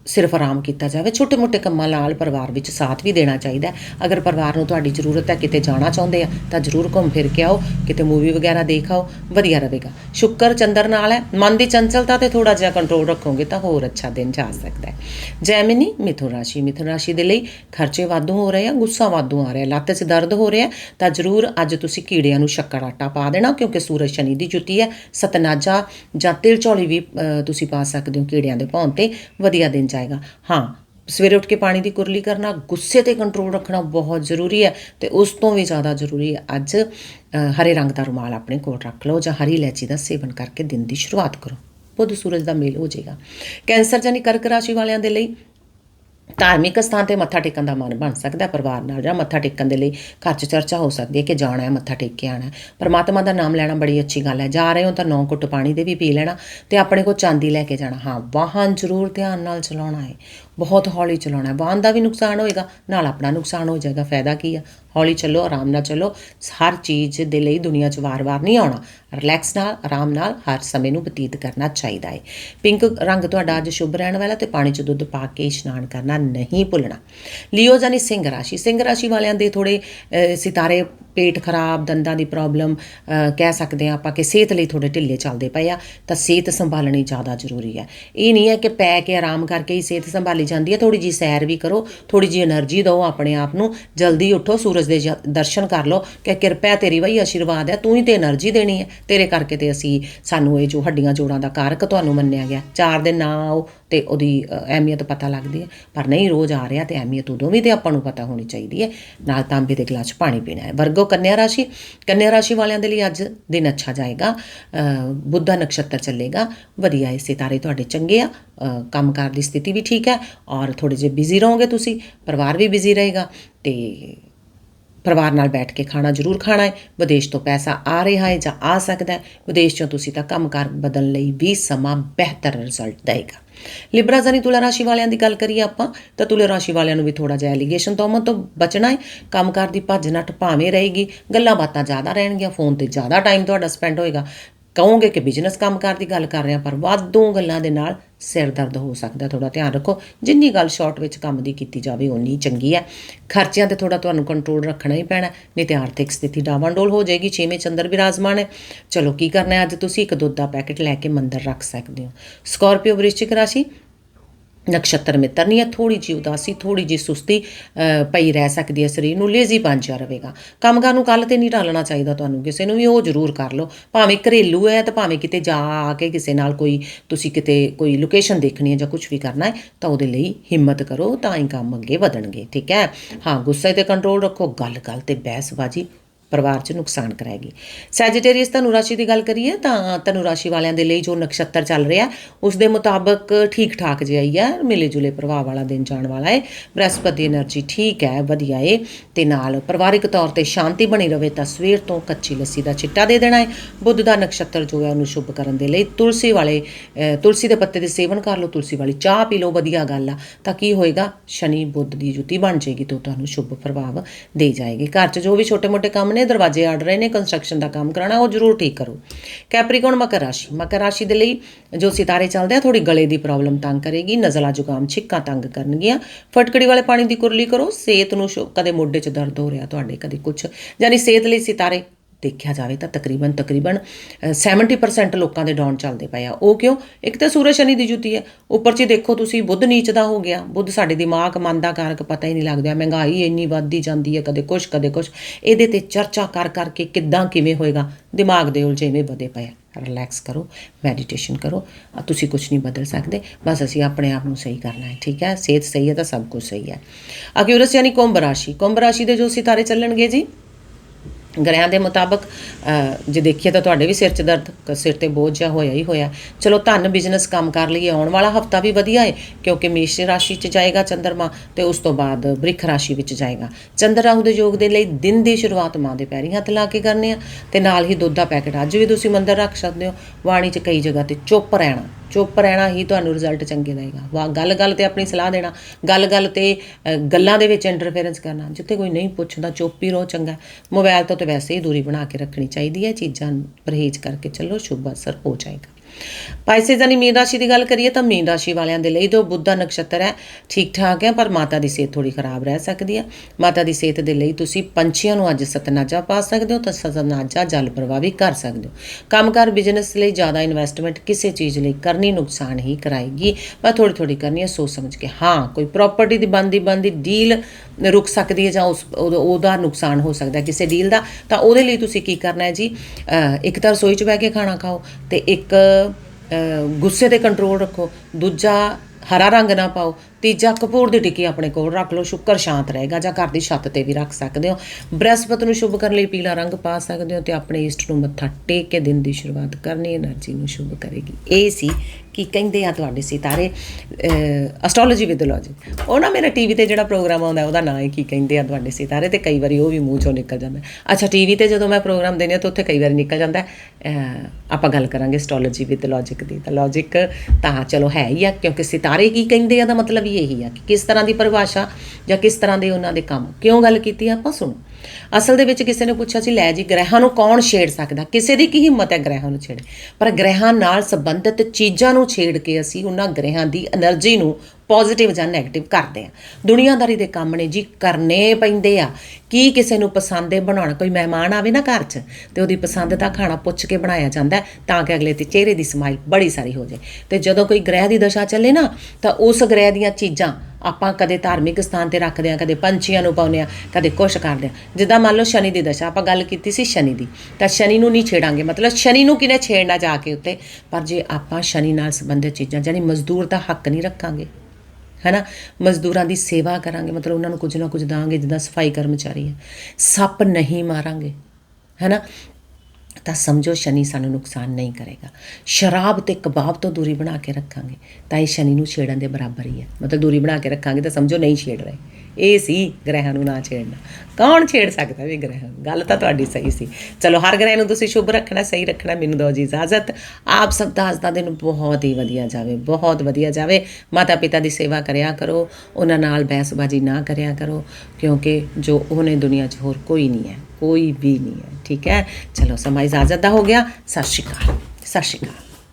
ਸਿਰਫ ਆਰਾਮ ਕੀਤਾ ਜਾਵੇ। ਛੋਟੇ ਮੋਟੇ ਕੰਮਾਂ ਨਾਲ ਪਰਿਵਾਰ ਵਿੱਚ ਸਾਥ ਵੀ ਦੇਣਾ ਚਾਹੀਦਾ ਹੈ। ਅਗਰ ਪਰਿਵਾਰ ਨੂੰ ਤੁਹਾਡੀ ਜ਼ਰੂਰਤ ਹੈ ਕਿਤੇ ਜਾਣਾ ਚਾਹੁੰਦੇ ਆ ਤਾਂ ਜ਼ਰੂਰ ਘੁੰਮ ਫਿਰ ਕੇ ਆਓ। ਕਿਤੇ ਮੂਵੀ ਵਗੈਰਾ ਦੇਖ ਆਓ। ਵਧੀਆ ਰਹੇਗਾ। ਸ਼ੁੱਕਰ ਚੰਦਰ ਨਾਲ ਹੈ। ਮਨ ਦੀ ਚੰਚਲਤਾ ਤੇ ਥੋੜਾ ਜਿਹਾ ਕੰਟਰੋਲ ਰੱਖੋਗੇ ਤਾਂ ਹੋਰ ਅੱਛਾ ਦਿਨ ਜਾ ਸਕਦਾ ਹੈ। ਜੈਮਿਨੀ ਮਿਥੁਨ ਰਾਸ਼ੀ। ਮਿਥੁਨ ਰਾਸ਼ੀ ਦੇ ਲਈ ਖਰਚੇ ਵਾਧੂ ਹੋ ਰਹੇ ਆ ਗੁੱਸਾ ਵਾਧੂ ਆ ਰਿਹਾ ਲੱਤ 'ਚ ਦਰਦ ਹੋ ਰਿਹਾ ਤਾਂ ਜ਼ਰੂਰ ਅੱਜ ਤੁਸੀਂ ਕੀੜਿਆਂ ਨੂੰ ਸ਼ੱਕਰ ਆਟਾ ਪਾ ਦੇਣਾ ਕਿਉਂਕਿ ਸੂਰਜ ਸ਼ਨੀ ਦੀ ਜੁਤੀ ਹੈ। ਸਤਨਾਜਾ ਜਾਂ ਤਿਲ ਝੋਲੀ ਵੀ ਅ, ਤੁਸੀਂ ਪਾ ਸਕਦੇ ਹੋ ਕੀੜਿਆਂ ਦੇ ਭੌਣ ਤੇ। ਵਧੀਆ ਦਿਨ ਜਾਏਗਾ। ਹਾਂ, ਸਵੇਰੇ ਉੱਠ ਕੇ ਪਾਣੀ ਦੀ ਕੁਰਲੀ ਕਰਨਾ, ਗੁੱਸੇ ਤੇ ਕੰਟਰੋਲ ਰੱਖਣਾ ਬਹੁਤ ਜ਼ਰੂਰੀ ਹੈ ਤੇ ਉਸ ਤੋਂ ਵੀ ਜ਼ਿਆਦਾ ਜ਼ਰੂਰੀ ਹੈ। ਅੱਜ ਹਰੇ ਰੰਗ ਦਾ ਰੁਮਾਲ ਆਪਣੇ ਕੋਲ ਰੱਖ ਲਓ ਜਾਂ ਹਰੀ ਇਲਾਇਚੀ ਦਾ ਸੇਵਨ ਕਰਕੇ ਦਿਨ ਦੀ ਸ਼ੁਰੂਆਤ ਕਰੋ। ਬੁੱਧ ਸੂਰਜ ਦਾ ਮੇਲ ਹੋ ਜਾਏਗਾ। ਕੈਂਸਰ ਜਾਨੀ ਕਰਕ ਰਾਸ਼ੀ ਵਾਲਿਆਂ ਦੇ ਲਈ ਧਾਰਮਿਕ ਸਥਾਨ ਤੇ ਮੱਥਾ ਟੇਕਣ ਦਾ ਮਨ ਬਣ ਸਕਦਾ ਹੈ ਪਰਿਵਾਰ ਨਾਲ ਜਾਂ ਮੱਥਾ ਟੇਕਣ ਦੇ ਲਈ ਘਰ 'ਚ ਚਰਚਾ ਹੋ ਸਕਦੀ ਹੈ ਕਿ ਜਾਣਾ ਹੈ, ਮੱਥਾ ਟੇਕ ਕੇ ਆਣਾ ਹੈ। ਪਰਮਾਤਮਾ ਦਾ ਨਾਮ ਲੈਣਾ ਬੜੀ ਅੱਛੀ ਗੱਲ ਹੈ। ਜਾ ਰਹੇ ਹੋ ਤਾਂ ਨੌ ਘੁੱਟ ਪਾਣੀ ਦੇ ਵੀ ਪੀ ਲੈਣਾ ਤੇ ਆਪਣੇ ਕੋਲ ਚਾਂਦੀ ਲੈ ਕੇ ਜਾਣਾ। ਹਾਂ, ਵਾਹਨ ਜ਼ਰੂਰ ਧਿਆਨ ਨਾਲ ਚਲਾਉਣਾ ਹੈ। ਬਹੁਤ ਹੌਲੀ ਚਲਾਉਣਾ ਹੈ। ਵਾਹਨ ਦਾ ਵੀ ਨੁਕਸਾਨ ਹੋਏਗਾ, ਨਾਲ ਆਪਣਾ ਨੁਕਸਾਨ ਹੋ ਜਾਏਗਾ। ਫਾਇਦਾ ਕੀ ਆ? ਹੌਲੀ ਚੱਲੋ, ਆਰਾਮ ਨਾਲ ਚੱਲੋ। ਹਰ ਚੀਜ਼ ਦੇ ਲਈ ਦੁਨੀਆ 'ਚ ਵਾਰ-ਵਾਰ ਨਹੀਂ ਆਉਣਾ। ਰਿਲੈਕਸ ਨਾਲ, ਆਰਾਮ ਨਾਲ ਹਰ ਸਮੇਂ ਨੂੰ ਬਤੀਤ ਕਰਨਾ ਚਾਹੀਦਾ ਹੈ ਪਿੰਕ ਰੰਗ ਤੁਹਾਡਾ ਅੱਜ ਸ਼ੁਭ ਰਹਿਣ ਵਾਲਾ ਤੇ ਪਾਣੀ 'ਚ ਦੁੱਧ ਪਾ ਕੇ ਇਸ਼ਨਾਨ ਕਰਨਾ ਨਹੀਂ ਭੁੱਲਣਾ। ਲਿਓ ਜਾਨੀ ਸਿੰਘ ਰਾਸ਼ੀ। ਸਿੰਘ ਰਾਸ਼ੀ ਵਾਲਿਆਂ ਦੇ ਥੋੜੇ ਸਿਤਾਰੇ ਪੇਟ ਖਰਾਬ, ਦੰਦਾਂ ਦੀ ਪ੍ਰੋਬਲਮ ਕਹਿ ਸਕਦੇ ਆ ਆਪਾਂ ਕਿ ਸਿਹਤ ਲਈ ਥੋੜੇ ਢਿੱਲੇ ਚੱਲਦੇ ਪਏ ਆ, ਤਾਂ ਸਿਹਤ ਸੰਭਾਲਣੀ ਜ਼ਿਆਦਾ ਜ਼ਰੂਰੀ ਹੈ। ਇਹ ਨਹੀਂ ਹੈ ਕਿ ਪੈ ਕੇ ਆਰਾਮ ਕਰਕੇ ਹੀ ਸਿਹਤ ਸੰਭਾਲੀ ਜਾਂਦੀ ਹੈ ਥੋੜੀ ਜੀ ਸੈਰ ਵੀ ਕਰੋ ਥੋੜੀ ਜੀ એનર્ਜੀ ਦਿਓ ਆਪਣੇ ਆਪ ਨੂੰ, ਜਲਦੀ ਉੱਠੋ, ਸੂਰਜ ਦੇ ਦਰਸ਼ਨ ਕਰ ਲਓ, ਕਿ ਕਿਰਪਾ ਤੇਰੀ ਵਈ ਆਸ਼ੀਰਵਾਦ ਹੈ, ਤੂੰ ਹੀ ਤੇ એનર્ਜੀ ਦੇਣੀ ਹੈ। ਤੇਰੇ ਕਰਕੇ ਤੇ ਅਸੀਂ, ਸਾਨੂੰ ਇਹ ਜੋ ਹੱਡੀਆਂ ਜੋੜਾਂ ਦਾ ਕਾਰਕ ਤੁਹਾਨੂੰ ਮੰਨਿਆ ਗਿਆ। ਚਾਰ ਦਿਨ ਨਾ ਆਓ ਤੇ ਉਹਦੀ ਅਹਿਮੀਅਤ ਪਤਾ ਲੱਗਦੀ ਹੈ। ਪਰ ਨਹੀਂ ਰੋਜ਼ ਆ ਰਿਹਾ ਤੇ ਅਹਿਮੀਅਤ ਉਦੋਂ ਵੀ ਤੇ ਆਪਾਂ ਨੂੰ ਪਤਾ ਹੋਣੀ ਚਾਹੀਦੀ ਹੈ। ਨਾਲ ਤਾਂਬੇ ਦੇ ਗਲਾਸ ਪਾਣੀ ਪੀਣਾ ਹੈ। ਵਰਗੋ ਕੰਨਿਆ ਰਾਸ਼ੀ ਕੰਨਿਆ ਰਾਸ਼ੀ ਵਾਲਿਆਂ ਦੇ ਲਈ ਅੱਜ ਦਿਨ ਅੱਛਾ ਜਾਏਗਾ। ਬੁੱਧਾ ਨਕਸ਼ਤਰ ਚੱਲੇਗਾ। ਵਧੀਆ ਹੈ ਸਿਤਾਰੇ ਤੁਹਾਡੇ ਚੰਗੇ ਆ। ਅ, ਕੰਮਕਾਰ ਦੀ ਸਥਿਤੀ ਵੀ ਠੀਕ ਹੈ। ਔਰ ਥੋੜੇ ਜਿਹੇ ਬਿਜ਼ੀ ਰਹੋਗੇ ਤੁਸੀਂ। ਪਰਿਵਾਰ ਵੀ ਬਿਜ਼ੀ ਰਹੇਗਾ। ਤੇ ਪਰਿਵਾਰ ਨਾਲ ਬੈਠ ਕੇ ਖਾਣਾ ਜ਼ਰੂਰ ਖਾਣਾ ਹੈ। ਵਿਦੇਸ਼ ਤੋਂ ਪੈਸਾ ਆ ਰਿਹਾ ਹੈ ਜਾਂ ਆ ਸਕਦਾ ਹੈ। ਵਿਦੇਸ਼ ਚੋਂ ਤੁਸੀਂ ਤਾਂ ਕੰਮਕਾਰ ਬਦਲਣ ਲਈ ਵੀ ਸਮਾਂ ਬਿਹਤਰ ਰਿਜ਼ਲਟ ਦੇਗਾ ਲਿਬਰਾ ਜਾਨੀ ਤੁਲਾ ਰਾਸ਼ੀ ਵਾਲਿਆਂ ਦੀ ਗੱਲ ਕਰੀਏ ਆਪਾਂ, ਤਾਂ ਤੁਲਾ ਰਾਸ਼ੀ ਵਾਲਿਆਂ ਨੂੰ ਵੀ ਥੋੜਾ ਜਿਹਾ ਐਲੀਗੇਸ਼ਨ ਤੋਂ ਤੋਂ ਬਚਣਾ ਹੈ। ਕੰਮਕਾਰ ਦੀ ਭੱਜ ਨੱਠ ਭਾਵੇਂ ਰਹੇਗੀ, ਗੱਲਾਂ ਬਾਤਾਂ ਜ਼ਿਆਦਾ ਰਹਿਣਗੀਆਂ, ਫੋਨ ਤੇ ਜ਼ਿਆਦਾ ਟਾਈਮ ਤੁਹਾਡਾ ਸਪੈਂਡ ਹੋਏਗਾ। ਕਹੋਗੇ ਕਿ ਬਿਜ਼ਨਸ ਕੰਮਕਾਰ ਦੀ ਗੱਲ ਕਰ ਰਹੇ ਹਾਂ, ਪਰ ਵਾਧੂ ਗੱਲਾਂ ਦੇ ਨਾਲ ਸਿਰ ਦਰਦ ਹੋ ਸਕਦਾ ਥੋੜਾ ਧਿਆਨ ਰੱਖੋ। ਜਿੰਨੀ ਗੱਲ ਸ਼ਾਰਟ ਵਿੱਚ ਕੰਮ ਦੀ ਕੀਤੀ ਜਾਵੇ ਉਨੀ ਚੰਗੀ ਹੈ। ਖਰਚਿਆਂ ਤੇ ਥੋੜਾ ਤੁਹਾਨੂੰ ਕੰਟਰੋਲ ਰੱਖਣਾ ਹੀ ਪੈਣਾ ਨਹੀਂ ਤੇ ਆਰਥਿਕ ਸਥਿਤੀ ਡਾਵਾਂਡੋਲ ਹੋ ਜਾਏਗੀ, ਛੇਵੇਂ ਚੰਦਰ ਵਿਰਾਜਮਾਨ ਹੈ। ਚਲੋ ਕੀ ਕਰਨਾ ਹੈ? ਅੱਜ ਤੁਸੀਂ ਇੱਕ ਦੁੱਧ ਦਾ ਪੈਕੇਟ ਲੈ ਕੇ ਮੰਦਰ ਰੱਖ ਸਕਦੇ ਹੋ। ਸਕਾਰਪੀਓ ਵ੍ਰਿਸ਼ਚਿਕ ਰਾਸ਼ੀ ਨਕਸ਼ਤਰ ਮਿੱਤਰ ਨਹੀਂ ਹੈ ਥੋੜੀ ਜਿਹੀ ਉਦਾਸੀ ਥੋੜੀ ਜਿਹੀ ਸੁਸਤੀ ਪਈ ਰਹਿ ਸਕਦੀ ਹੈ ਸਰੀਰ ਨੂੰ, ਲੇਜ਼ੀ ਬਣ ਜਾ ਰਹੇਗਾ। ਕੰਮਕਾਰ ਨੂੰ ਕੱਲ ਤੇ ਨਹੀਂ ਢਾਲਣਾ ਚਾਹੀਦਾ ਤੁਹਾਨੂੰ, ਕਿਸੇ ਨੂੰ ਵੀ ਉਹ ਜ਼ਰੂਰ ਕਰ ਲਓ। ਭਾਵੇਂ ਘਰੇਲੂ ਹੈ ਤਾਂ ਭਾਵੇਂ ਕਿਤੇ ਜਾ ਆ ਕੇ ਕਿਸੇ ਨਾਲ ਕੋਈ, ਤੁਸੀਂ ਕਿਤੇ ਕੋਈ ਲੋਕੇਸ਼ਨ ਦੇਖਣੀ ਹੈ ਜਾਂ ਕੁਝ ਵੀ ਕਰਨਾ ਹੈ, ਤਾਂ ਉਹਦੇ ਲਈ ਹਿੰਮਤ ਕਰੋ, ਤਾਂ ਹੀ ਕੰਮ ਅੱਗੇ ਵਧਣਗੇ, ਠੀਕ ਹੈ? ਹਾਂ, ਗੁੱਸੇ ਤੇ ਕੰਟਰੋਲ ਰੱਖੋ ਗੱਲ ਗੱਲ ਤੇ ਬਹਿਸਬਾਜ਼ੀ ਪਰਿਵਾਰ 'ਚ ਨੁਕਸਾਨ ਕਰਾਏਗੀ। ਸੈਜੀਟੇਰੀਅਸ ਧਨੂ ਰਾਸ਼ੀ ਦੀ ਗੱਲ ਕਰੀਏ ਤਾਂ ਧਨੂ ਰਾਸ਼ੀ ਵਾਲਿਆਂ ਦੇ ਲਈ ਜੋ ਨਕਸ਼ਤਰ ਚੱਲ ਰਿਹਾ, ਉਸ ਦੇ ਮੁਤਾਬਕ ਠੀਕ ਠਾਕ ਜਿਹਾ ਹੀ ਹੈ ਮਿਲੇ ਜੁਲੇ ਪ੍ਰਭਾਵ ਵਾਲਾ ਦਿਨ ਜਾਣ ਵਾਲਾ ਹੈ ਬ੍ਰਹਸਪਤੀ એનર્ਜੀ ਠੀਕ ਹੈ, ਵਧੀਆ ਹੈ ਤੇ ਨਾਲ ਪਰਿਵਾਰਿਕ ਤੌਰ ਤੇ ਸ਼ਾਂਤੀ ਬਣੀ ਰਹੇ ਤਾਂ ਸਵੇਰ ਤੋਂ ਕੱਚੀ ਲੱਸੀ ਦਾ ਚਿੱਟਾ ਦੇ ਦੇਣਾ ਹੈ ਬੁੱਧ ਦਾ ਨਕਸ਼ਤਰ ਜੋ ਹੈ ਉਹਨੂੰ ਸ਼ੁਭ ਕਰਨ ਦੇ ਲਈ ਤੁਲਸੀ ਵਾਲੇ ਤੁਲਸੀ ਦੇ ਪੱਤੇ ਦੇ ਸੇਵਨ ਕਰ ਲਓ, ਤੁਲਸੀ ਵਾਲੀ ਚਾਹ ਪੀ ਲਓ, ਵਧੀਆ ਗੱਲ ਆ। ਤਾਂ ਕੀ ਹੋਏਗਾ? ਸ਼ਨੀ ਬੁੱਧ ਦੀ ਜੁਤੀ ਬਣ ਜਾਏਗੀ ਤੋਂ ਤੁਹਾਨੂੰ ਸ਼ੁਭ ਪ੍ਰਭਾਵ ਦੇ ਜਾਏਗੀ। ਘਰ 'ਚ ਜੋ ਵੀ ਛੋਟੇ-ਮੋਟੇ ਕੰਮ ਨੇ ਦਰਵਾਜ਼ੇ ਆੜ ਰਹੇ ਨੇ ਕੰਸਟਰਕਸ਼ਨ ਦਾ ਕੰਮ ਕਰਾਣਾ ਉਹ ਜ਼ਰੂਰ ਠੀਕ ਕਰੋ। ਕੈਪਰੀਕੌਨ ਮਕਰ ਰਾਸ਼ੀ ਮਕਰ ਰਾਸ਼ੀ ਦੇ ਲਈ ਜੋ ਸਿਤਾਰੇ ਚੱਲਦੇ ਆ ਥੋੜੀ ਗਲੇ ਦੀ ਪ੍ਰੋਬਲਮ ਤੰਗ ਕਰੇਗੀ, ਨਜ਼ਲਾ ਜ਼ੁਕਾਮ ਛਿੱਕਾਂ ਤੰਗ ਕਰਨਗੀਆਂ। ਫਟਕੜੀ ਵਾਲੇ ਪਾਣੀ ਦੀ ਕੁਰਲੀ ਕਰੋ, ਸਿਹਤ ਨੂੰ ਕਦੇ ਮੋਢੇ 'ਚ ਦਰਦ ਹੋ ਰਿਹਾ, ਤੁਹਾਡੇ ਕਦੇ ਕੁਝ ਯਾਨੀ ਸਿਹਤ ਲਈ ਸਿਤਾਰੇ ਦੇਖਿਆ ਜਾਵੇ ਤਾਂ ਤਕਰੀਬਨ ਤਕਰੀਬਨ ਅ, 70% ਲੋਕਾਂ ਦੇ ਡਾਊਨ ਚੱਲਦੇ ਪਏ ਆ। ਉਹ ਕਿਉਂ? ਇੱਕ ਤਾਂ ਸੂਰਜ ਸ਼ਨੀ ਦੀ ਜੁਤੀ ਹੈ। ਉੱਪਰ 'ਚ ਦੇਖੋ ਤੁਸੀਂ ਬੁੱਧ ਨੀਚ ਦਾ ਹੋ ਗਿਆ। ਬੁੱਧ ਸਾਡੇ ਦਿਮਾਗ ਮਨ ਦਾ ਕਾਰਕ ਪਤਾ ਹੀ ਨਹੀਂ ਲੱਗਦਾ। ਮਹਿੰਗਾਈ ਇੰਨੀ ਵੱਧਦੀ ਜਾਂਦੀ ਹੈ ਕਦੇ ਕੁਛ ਕਦੇ ਕੁਛ। ਇਹਦੇ ਤੇ ਚਰਚਾ ਕਰ ਕਰਕੇ ਕਿੱਦਾਂ ਕਿਵੇਂ ਹੋਏਗਾ? ਦਿਮਾਗ ਦੇ ਉਲਝੇਵੇਂ ਵਧੇ ਪਏ ਆ। ਰਿਲੈਕਸ ਕਰੋ ਮੈਡੀਟੇਸ਼ਨ ਕਰੋ। ਤੁਸੀਂ ਕੁਝ ਨਹੀਂ ਬਦਲ ਸਕਦੇ। ਬਸ ਅਸੀਂ ਆਪਣੇ ਆਪ ਨੂੰ ਸਹੀ ਕਰਨਾ ਹੈ ਠੀਕ ਹੈ? ਸਿਹਤ ਸਹੀ ਹੈ ਤਾਂ ਸਭ ਕੁਝ ਸਹੀ ਹੈ। ਅਕਿਊਰਸ ਯਾਨੀ ਕੁੰਭ ਰਾਸ਼ੀ। ਕੁੰਭ ਰਾਸ਼ੀ ਦੇ ਜੋ ਸਿਤਾਰੇ ਚੱਲਣਗੇ ਜੀ। ਗ੍ਰਹਿਆਂ ਦੇ ਮੁਤਾਬਕ ਜੇ ਦੇਖੀਏ ਤਾਂ ਤੁਹਾਡੇ ਵੀ ਸਿਰ 'ਚ ਦਰਦ ਸਿਰ ਤੇ ਬੋਝ ਜਿਹਾ ਹੋਇਆ ਹੀ ਹੋਇਆ। ਚਲੋ ਧਨ ਬਿਜ਼ਨਸ ਕੰਮ ਕਰ ਲਈਏ, ਆਉਣ ਵਾਲਾ ਹਫਤਾ ਵੀ ਵਧੀਆ ਹੈ ਕਿਉਂਕਿ ਮੇਸ਼ ਰਾਸ਼ੀ 'ਚ ਜਾਏਗਾ ਚੰਦਰਮਾ ਤੇ ਉਸ ਤੋਂ ਬਾਅਦ ਬ੍ਰਿਖ ਰਾਸ਼ੀ ਵਿੱਚ ਜਾਏਗਾ। ਚੰਦਰ ਰਾਹੂ ਦੇ ਯੋਗ ਦੇ ਲਈ ਦਿਨ ਦੀ ਸ਼ੁਰੂਆਤ ਮਾਂ ਦੇ ਪੈਰੀਂ ਹੱਥ ਲਾ ਕੇ ਕਰਨੇ ਆ, ਤੇ ਨਾਲ ਹੀ ਦੁੱਧ ਦਾ ਪੈਕੇਟ। ਅੱਜ ਵੀ ਤੁਸੀਂ ਮੰਦਰ ਰੱਖ ਸਕਦੇ ਹੋ ਬਾਣੀ 'ਚ ਕਈ ਜਗ੍ਹਾ ਤੇ ਚੁੱਪ ਰਹਿਣਾ। ਚੁੱਪ ਰਹਿਣਾ ਹੀ ਤੁਹਾਨੂੰ ਰਿਜ਼ਲਟ ਚੰਗੇ ਦੇਗਾ ਵਾ ਗੱਲ ਗੱਲ ਤੇ ਆਪਣੀ ਸਲਾਹ ਦੇਣਾ ਗੱਲ ਗੱਲ ਤੇ ਗੱਲਾਂ ਦੇ ਵਿੱਚ ਇੰਟਰਫੇਰੈਂਸ ਕਰਨਾ, ਜਿੱਥੇ ਕੋਈ ਨਹੀਂ ਪੁੱਛਦਾ, ਚੁੱਪ ਹੀ ਰਹੋ ਚੰਗਾ। ਮੋਬਾਈਲ ਤੋਂ ਤੇ ਵੈਸੇ ਹੀ ਦੂਰੀ ਬਣਾ ਕੇ ਰੱਖਣੀ ਚਾਹੀਦੀ ਹੈ ਚੀਜ਼ਾਂ ਪਰਹੇਜ਼ ਕਰਕੇ ਚੱਲੋ, ਸ਼ੁਭ ਅਸਰ ਹੋ ਜਾਏਗਾ। ਪਾਈਸੇ ਜਾਨੀ ਮੀਨ ਰਾਸ਼ੀ ਦੀ ਗੱਲ ਕਰੀਏ ਤਾਂ ਮੀਨ ਰਾਸ਼ੀ ਵਾਲਿਆਂ ਦੇ ਲਈ ਜੋ ਬੁੱਧਾ ਨਕਸ਼ਤਰ ਹੈ ਠੀਕ ਠਾਕ ਹੈ, ਪਰ ਮਾਤਾ ਦੀ ਸਿਹਤ ਥੋੜੀ ਖਰਾਬ ਰਹਿ ਸਕਦੀ ਹੈ। ਮਾਤਾ ਦੀ ਸਿਹਤ ਦੇ ਲਈ ਤੁਸੀਂ ਪੰਛੀਆਂ ਨੂੰ ਅੱਜ ਸਤਨਾਜਾ ਪਾ ਸਕਦੇ ਹੋ ਤਾਂ ਸਤਨਾਜਾ ਜਲ ਪ੍ਰਵਾਹ ਵੀ ਕਰ ਸਕਦੇ ਹੋ। ਕੰਮਕਾਰ ਬਿਜ਼ਨਸ ਲਈ ਜ਼ਿਆਦਾ ਇਨਵੈਸਟਮੈਂਟ ਕਿਸੇ ਚੀਜ਼ ਲਈ ਕਰਨੀ ਨੁਕਸਾਨ ਹੀ ਕਰਾਏਗੀ, ਪਰ ਥੋੜੀ ਥੋੜੀ ਕਰਨੀ ਹੈ, ਸੋਚ ਸਮਝ ਕੇ। ਹਾਂ, ਕੋਈ ਪ੍ਰਾਪਰਟੀ ਦੀ ਬੰਦੀ ਬੰਦੀ ਡੀਲ ਰੁਕ ਸਕਦੀ ਹੈ ਜਾਂ ਉਸ ਉਹਦਾ- ਨੁਕਸਾਨ ਹੋ ਸਕਦਾ ਕਿਸੇ ਡੀਲ ਦਾ, ਤਾਂ ਉਹਦੇ ਲਈ ਤੁਸੀਂ ਕੀ ਕਰਨਾ ਹੈ ਜੀ? ਇੱਕ ਤਾਂ ਰਸੋਈ 'ਚ ਬਹਿ ਕੇ ਖਾਣਾ ਖਾਓ ਤੇ ਇੱਕ ਗੁੱਸੇ ਤੇ ਕੰਟਰੋਲ ਰੱਖੋ। ਦੂਜਾ ਹਰਾ ਰੰਗ ਨਾ ਪਾਓ। ਤੀਜਾ ਕਪੂਰ ਦੀ ਟਿੱਕੀ ਆਪਣੇ ਕੋਲ ਰੱਖ ਲਓ, ਸ਼ੁੱਕਰ ਸ਼ਾਂਤ ਰਹੇਗਾ, ਜਾਂ ਘਰ ਦੀ ਛੱਤ ਤੇ ਵੀ ਰੱਖ ਸਕਦੇ ਹੋ। ਬ੍ਰਹਿਸਪਤ ਨੂੰ ਸ਼ੁਭ ਕਰਨ ਲਈ ਪੀਲਾ ਰੰਗ ਪਾ ਸਕਦੇ ਹੋ ਤੇ ਆਪਣੇ ਇਸ਼ਟ ਨੂੰ ਮੱਥਾ ਟੇਕ ਕੇ ਦਿਨ ਦੀ ਸ਼ੁਰੂਆਤ ਕਰਨੀ એનર્ਜੀ ਨੂੰ ਸ਼ੁਭ ਕਰੇਗੀ। ਇਹ ਸੀ ਕੀ ਕਹਿੰਦੇ ਆ ਤੁਹਾਡੇ ਸਿਤਾਰੇ ਅਸਟ੍ਰੋਲੋਜੀ ਵਿਦ ਲੌਜੀਕ ਉਹ ਨਾ ਮੇਰਾ ਟੀਵੀ ਤੇ ਜਿਹੜਾ ਪ੍ਰੋਗਰਾਮ ਆਉਂਦਾ, ਉਹਦਾ ਨਾਂ ਹੈ ਕੀ ਕਹਿੰਦੇ ਆ ਤੁਹਾਡੇ ਸਿਤਾਰੇ ਤੇ ਕਈ ਵਾਰੀ ਉਹ ਵੀ ਮੂੰਹ ਚੋਂ ਨਿਕਲ ਜਾਂਦਾ। ਅੱਛਾ ਟੀਵੀ ਤੇ ਜਦੋਂ ਮੈਂ ਪ੍ਰੋਗਰਾਮ ਦਿੰਦੇ ਆ ਤਾਂ ਉੱਥੇ ਕਈ ਵਾਰੀ ਨਿਕਲ ਜਾਂਦਾ। ਆਪਾਂ ਗੱਲ ਕਰਾਂਗੇ ਅਸਟ੍ਰੋਲੋਜੀ ਵਿਦ ਲੌਜੀਕ ਦੀ। ਤਾਂ ਲੌਜੀਕ ਤਾਂ ਚਲੋ ਹੈ ਹੀ ਆ, ਕਿਉਂਕਿ ਸਿਤਾਰੇ ਕੀ ਕਹਿੰਦੇ ਆ ਦਾ ਮਤਲਬ ਵੀ ਇਹੀ ਆ ਕਿ ਕਿਸ ਤਰ੍ਹਾਂ ਦੀ ਪਰਿਭਾਸ਼ਾ ਜਾਂ ਕਿਸ ਤਰ੍ਹਾਂ ਦੇ ਉਹਨਾਂ ਦੇ ਕੰਮ। ਕਿਉਂ ਗੱਲ ਕੀਤੀ ਆਪਾਂ ਸੁਣੋ। ਅਸਲ ਦੇ ਵਿੱਚ ਕਿਸੇ ਨੇ ਪੁੱਛਿਆ ਸੀ, ਲੈ ਜੀ, ਗ੍ਰਹਿਾਂ ਨੂੰ ਕੌਣ ਛੇੜ ਸਕਦਾ? ਕਿਸੇ ਦੀ ਕੀ ਹਿੰਮਤ ਹੈ ਗ੍ਰਹਿਾਂ ਨੂੰ ਛੇੜੇ ਪਰ ਗ੍ਰਹਿਾਂ ਨਾਲ ਸੰਬੰਧਿਤ ਚੀਜ਼ਾਂ ਨੂੰ ਛੇੜ ਕੇ ਅਸੀਂ ਉਹਨਾਂ ਗ੍ਰਹਿਾਂ ਦੀ એનર્ਜੀ ਨੂੰ ਪੋਜ਼ਿਟਿਵ ਜਾਂ ਨੈਗੇਟਿਵ ਕਰਦੇ ਆ। ਦੁਨੀਆਦਾਰੀ ਦੇ ਕੰਮ ਨੇ ਜੀ ਕਰਨੇ ਪੈਂਦੇ ਆ। ਕੀ ਕਿਸੇ ਨੂੰ ਪਸੰਦ ਹੈ ਬਣਾਉਣਾ? ਕੋਈ ਮਹਿਮਾਨ ਆਵੇ ਨਾ ਘਰ 'ਚ ਤੇ ਉਹਦੀ ਪਸੰਦ ਦਾ ਖਾਣਾ ਪੁੱਛ ਕੇ ਬਣਾਇਆ ਜਾਂਦਾ ਤਾਂ ਕਿ ਅਗਲੇ ਤੇ ਚਿਹਰੇ ਦੀ ਸਮਾਈਲ ਬੜੀ ਸਾਰੀ ਹੋ ਜਾਏ। ਤੇ ਜਦੋਂ ਕੋਈ ਗ੍ਰਹਿ ਦੀ ਦਸ਼ਾ ਚੱਲੇ ਨਾ, ਤਾਂ ਉਸ ਗ੍ਰਹਿ ਦੀਆਂ ਚੀਜ਼ਾਂ ਆਪਾਂ ਕਦੇ ਧਾਰਮਿਕ ਸਥਾਨ ਤੇ ਰੱਖਦੇ ਆ, ਕਦੇ ਪੰਛੀਆਂ ਨੂੰ ਪਾਉਂਦੇ ਆ, ਕਦੇ ਕੁਛ ਕਰਦੇ ਆ। ਜਿੱਦਾਂ ਮੰਨ ਲਓ ਸ਼ਨੀ ਦੀ ਦਸ਼ਾ, ਆਪਾਂ ਗੱਲ ਕੀਤੀ ਸੀ ਸ਼ਨੀ ਦੀ, ਤਾਂ ਸ਼ਨੀ ਨੂੰ ਨਹੀਂ ਛੇੜਾਂਗੇ। ਮਤਲਬ ਸ਼ਨੀ ਨੂੰ ਕਿਨੇ ਛੇੜਨਾ ਜਾ ਕੇ ਉੱਤੇ? ਪਰ ਜੇ ਆਪਾਂ ਸ਼ਨੀ ਨਾਲ ਸੰਬੰਧਿਤ ਚੀਜ਼ਾਂ ਜਾਨੀ ਮਜ਼ਦੂਰ ਦਾ ਹੱਕ ਨਹੀਂ ਰੱਖਾਂਗੇ ਹੈਨਾ ਮਜ਼ਦੂਰਾਂ ਦੀ ਸੇਵਾ ਕਰਾਂਗੇ, ਮਤਲਬ ਉਹਨਾਂ ਨੂੰ ਕੁਝ ਨਾ ਕੁਝ ਦਾਂਗੇ, ਜਿੱਦਾਂ ਸਫ਼ਾਈ ਕਰਮਚਾਰੀ ਹੈ। ਸੱਪ ਨਹੀਂ ਮਾਰਾਂਗੇ ਹੈਨਾ ਤਾਂ ਸਮਝੋ ਸ਼ਨੀ ਸਾਨੂੰ ਨੁਕਸਾਨ ਨਹੀਂ ਕਰੇਗਾ। ਸ਼ਰਾਬ ਤੇ ਕਬਾਬ ਤੋਂ ਦੂਰੀ ਬਣਾ ਕੇ ਰੱਖਾਂਗੇ, ਤਾਂ ਇਹ ਸ਼ਨੀ ਨੂੰ ਛੇੜਨ ਦੇ ਬਰਾਬਰ ਹੀ ਹੈ। ਮਤਲਬ ਦੂਰੀ ਬਣਾ ਕੇ ਰੱਖਾਂਗੇ ਤਾਂ ਸਮਝੋ ਨਹੀਂ ਛੇੜ ਰਹੇ। ਇਹ ਸੀ ਗ੍ਰਹਿਆਂ ਨੂੰ ਨਾ ਛੇੜਨਾ। ਕੌਣ ਛੇੜ ਸਕਦਾ ਵੀ ਗ੍ਰਹਿ? ਗੱਲ ਤਾਂ ਤੁਹਾਡੀ ਸਹੀ ਸੀ। ਚਲੋ, ਹਰ ਗ੍ਰਹਿ ਨੂੰ ਤੁਸੀਂ ਸ਼ੁਭ ਰੱਖਣਾ, ਸਹੀ ਰੱਖਣਾ, ਮੈਨੂੰ ਦਿਓ ਜੀ ਇਜਾਜ਼ਤ। ਆਪ ਸਭ ਦਾ ਅੱਜ ਦਾ ਦਿਨ ਬਹੁਤ ਹੀ ਵਧੀਆ ਜਾਵੇ, ਬਹੁਤ ਵਧੀਆ ਜਾਵੇ। ਮਾਤਾ ਪਿਤਾ ਦੀ ਸੇਵਾ ਕਰਿਆ ਕਰੋ, ਉਹਨਾਂ ਨਾਲ ਬਹਿਸਬਾਜ਼ੀ ਨਾ ਕਰਿਆ ਕਰੋ, ਕਿਉਂਕਿ ਜੋ ਉਹਨੇ ਦੁਨੀਆ 'ਚ ਹੋਰ ਕੋਈ ਨਹੀਂ ਹੈ, ਕੋਈ ਵੀ ਨਹੀਂ ਹੈ, ਠੀਕ ਹੈ? ਚਲੋ, ਸਮਾਂ ਇਜਾਜ਼ਤ ਦਾ ਹੋ ਗਿਆ। ਸਤਿ ਸ਼੍ਰੀ ਅਕਾਲ, ਸਤਿ ਸ਼੍ਰੀ ਅਕਾਲ।